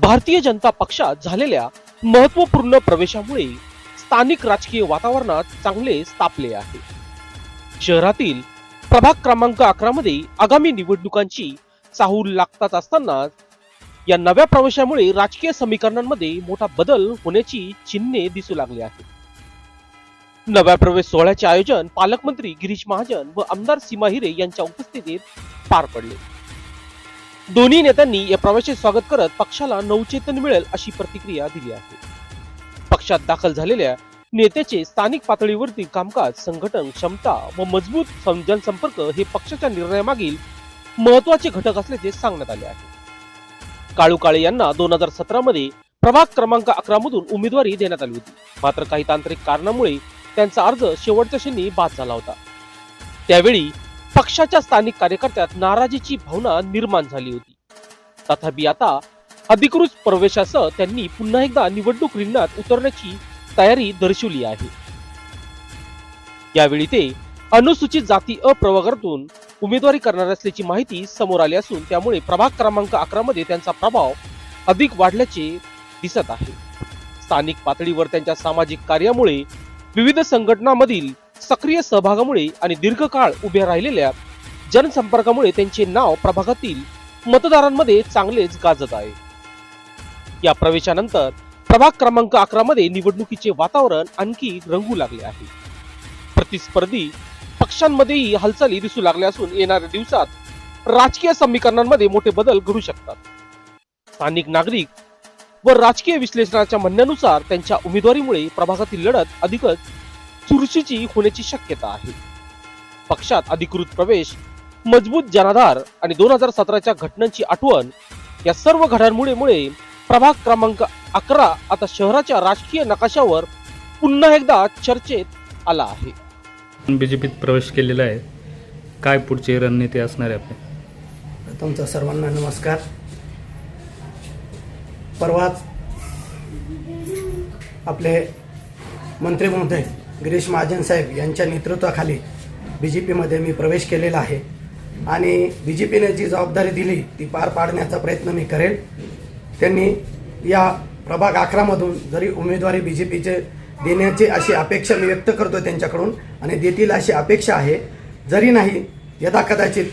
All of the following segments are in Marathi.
भारतीय जनता पक्षात झालेल्या महत्त्वपूर्ण प्रवेशामुळे स्थानिक राजकीय वातावरणात चांगले तापले आहे. शहरातील प्रभाग क्रमांक अकरा मध्ये आगामी निवडणुकांची चाहूल लागताच असताना या नव्या प्रवेशामुळे राजकीय समीकरणांमध्ये मोठा बदल होण्याची चिन्हे दिसू लागली आहेत. नव्या प्रवेश सोहळ्याचे आयोजन पालकमंत्री गिरीश महाजन व आमदार सीमा हिरे यांच्या उपस्थितीत पार पडले. दोन्ही नेत्यांनी या प्रवेशाचे स्वागत करत पक्षाला नवचेतन मिळेल अशी प्रतिक्रिया दिली आहे. पक्षात दाखल झालेल्या नेत्याचे स्थानिक पातळीवरती कामकाज संघटन क्षमता व मजबूत जनसंपर्क हे पक्षाच्या निर्णयामागील महत्त्वाचे घटक असल्याचे सांगण्यात आले आहे. काळू काळे यांना दोन हजार सतरा मध्ये प्रभाग क्रमांक अकरा मधून उमेदवारी देण्यात आली होती. मात्र काही तांत्रिक कारणामुळे त्यांचा अर्ज शेवटच्या क्षणी बाद झाला होता. त्यावेळी पक्षाच्या स्थानिक कार्यकर्त्यात नाराजीची भावना निर्माण झाली होती. तथापि आता अधिकृत प्रवेशासह त्यांनी पुन्हा एकदा निवडणूक रिंगणात उतरण्याची तयारी दर्शवली आहे. यावेळी ते अनुसूचित जाती अप्रवर्गातून उमेदवारी करणार असल्याची माहिती समोर आली असून त्यामुळे प्रभाग क्रमांक अकरा मध्ये त्यांचा प्रभाव अधिक वाढल्याचे दिसत आहे. स्थानिक पातळीवर त्यांच्या सामाजिक कार्यामुळे विविध संघटनांमधील सक्रिय सहभागामुळे आणि दीर्घकाळ उभ्या राहिलेल्या जनसंपर्कामुळे त्यांचे नाव प्रभागातील मतदारांमध्ये चांगलेच गाजत आहे. या प्रवेशानंतर प्रभाग क्रमांक अकरा मध्ये निवडणुकीचे वातावरण आणखी रंगू लागले आहे. प्रतिस्पर्धी पक्षांमध्येही हालचाली दिसू लागल्या असून येणाऱ्या दिवसात राजकीय समीकरणांमध्ये मोठे बदल घडू शकतात. स्थानिक नागरिक व राजकीय विश्लेषणाच्या म्हणण्यानुसार त्यांच्या उमेदवारीमुळे प्रभागातील लढत अधिकच चुरशीची होण्याची शक्यता आहे. पक्षात अधिकृत प्रवेश मजबूत जनाधार आणि दोन हजार सतराच्या घटनांची आठवण या सर्व घडामोडीमुळे प्रभाग क्रमांक अकरा आता शहराच्या राजकीय नकाशावर पुन्हा एकदा चर्चेत आला आहे. बीजेपीत प्रवेश केलेला आहे. काय पुढची रणनीती असणार आहे आपली? तुमचा सर्वांना नमस्कार. परवाच आपले मंत्री महोदय गिरीश महाजन साहेब यांच्या नेतृत्वाखाली बी जे पीमध्ये मी प्रवेश केलेला आहे. आणि बी जे पीने जी जबाबदारी दिली ती पार पाडण्याचा प्रयत्न मी करेल. त्यांनी या प्रभाग अकरामधून जरी उमेदवारी बी जे पीचे देण्याची अशी अपेक्षा मी व्यक्त करतो त्यांच्याकडून आणि देतील अशी अपेक्षा आहे. जरी नाही यदा कदाचित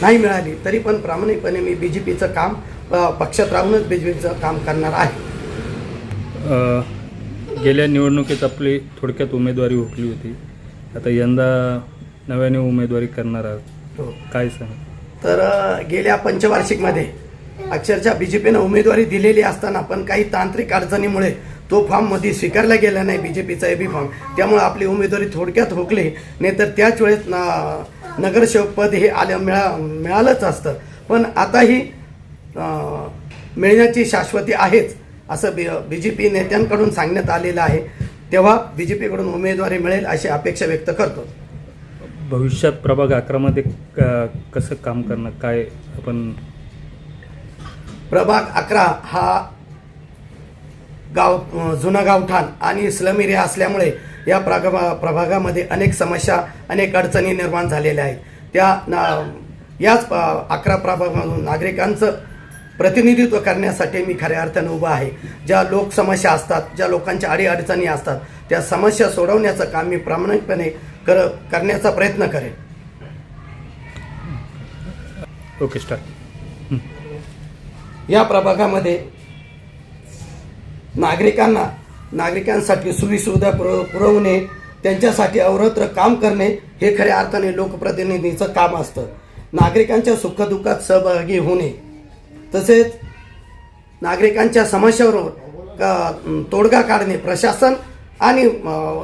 नाही मिळाली तरी पण प्रामाणिकपणे मी बी जे पीचं काम पक्षात राहूनच बी जे पीचं काम करणार आहे. गेल्या निवडणुकीत आपली थोडक्यात उमेदवारी हुकली होती. आता यंदा नव्याने उमेदवारी करणार आहात. हो. काय सांग तर गेल्या पंचवार्षिकमध्ये अक्षरशः बी जे पीनं उमेदवारी दिलेली असताना पण काही तांत्रिक अडचणीमुळे तो फॉर्ममध्ये स्वीकारला गेला नाही बी जे पीचा एबी फॉर्म. त्यामुळे आपली उमेदवारी थोडक्यात हुकली. नाहीतर त्याच वेळेस ना- नगरसेवक पद हे आलं मिळा मिळालंच असतं. पण आताही मिळण्याची शाश्वती आहेच. असं बी बी जे पी नेत्यांकडून सांगण्यात आलेलं आहे. तेव्हा बी जे पीकडून उमेदवारी मिळेल अशी अपेक्षा व्यक्त करतो. भविष्यात प्रभाग अकरामध्ये कसं काम करणार? काय आपण प्रभाग अकरा हा गाव जुना गावठाण आणि स्लम एरिया असल्यामुळे या प्रगा प्रभागामध्ये अनेक समस्या अनेक अडचणी निर्माण झालेल्या आहेत. त्या ना- याच अकरा प्रभागामधून नागरिकांचं प्रतिनिधित्व करण्यासाठी मी खऱ्या अर्थानं उभा आहे. ज्या लोकसमस्या असतात ज्या लोकांच्या अडीअडचणी असतात त्या समस्या सोडवण्याचं काम मी प्रामाणिकपणे कर करण्याचा प्रयत्न करेन. ओके स्टार्ट या प्रभागामध्ये नागरिकांना नागरिकांसाठी सोयीसुविधा पुरव पुरवणे त्यांच्यासाठी अवरत्र काम करणे हे खऱ्या अर्थाने लोकप्रतिनिधीचं काम असतं. नागरिकांच्या सुखदुःखात सहभागी होणे तसेच नागरिकांच्या समस्यावर तोडगा काढणे प्रशासन आणि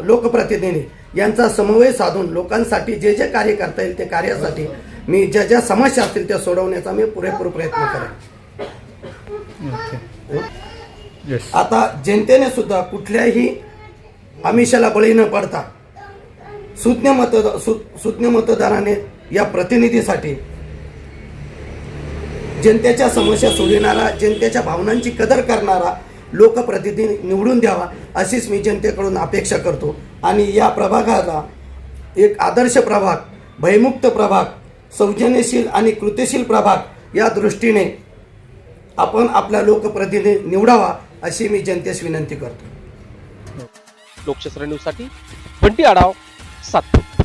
लोकप्रतिनिधी यांचा समन्वय साधून लोकांसाठी जे जे कार्य करता येईल ते कार्यासाठी मी ज्या ज्या समस्या असतील त्या सोडवण्याचा मी पुरेपूर प्रयत्न करेन. आता जनतेने सुद्धा कुठल्याही आमिषाला बळी न पडता सुज्ञ मत सु- सुज्ञ मतदाराने या प्रतिनिधीसाठी जनतेच्या समस्या सोडविणारा जनतेच्या भावनांची कदर करणारा लोकप्रतिनिधी निवडून द्यावा अशीच मी जनतेकडून अपेक्षा करतो. आणि या प्रभागाला एक आदर्श प्रभाग भयमुक्त प्रभाग सौजन्यशील आणि कृतिशील प्रभाग या दृष्टीने आपण आपला लोकप्रतिनिधी निवडावा अशी मी जनतेस विनंती करतो. लोकशास्त्र न्यूजसाठी बंटी आढाव सातपूर.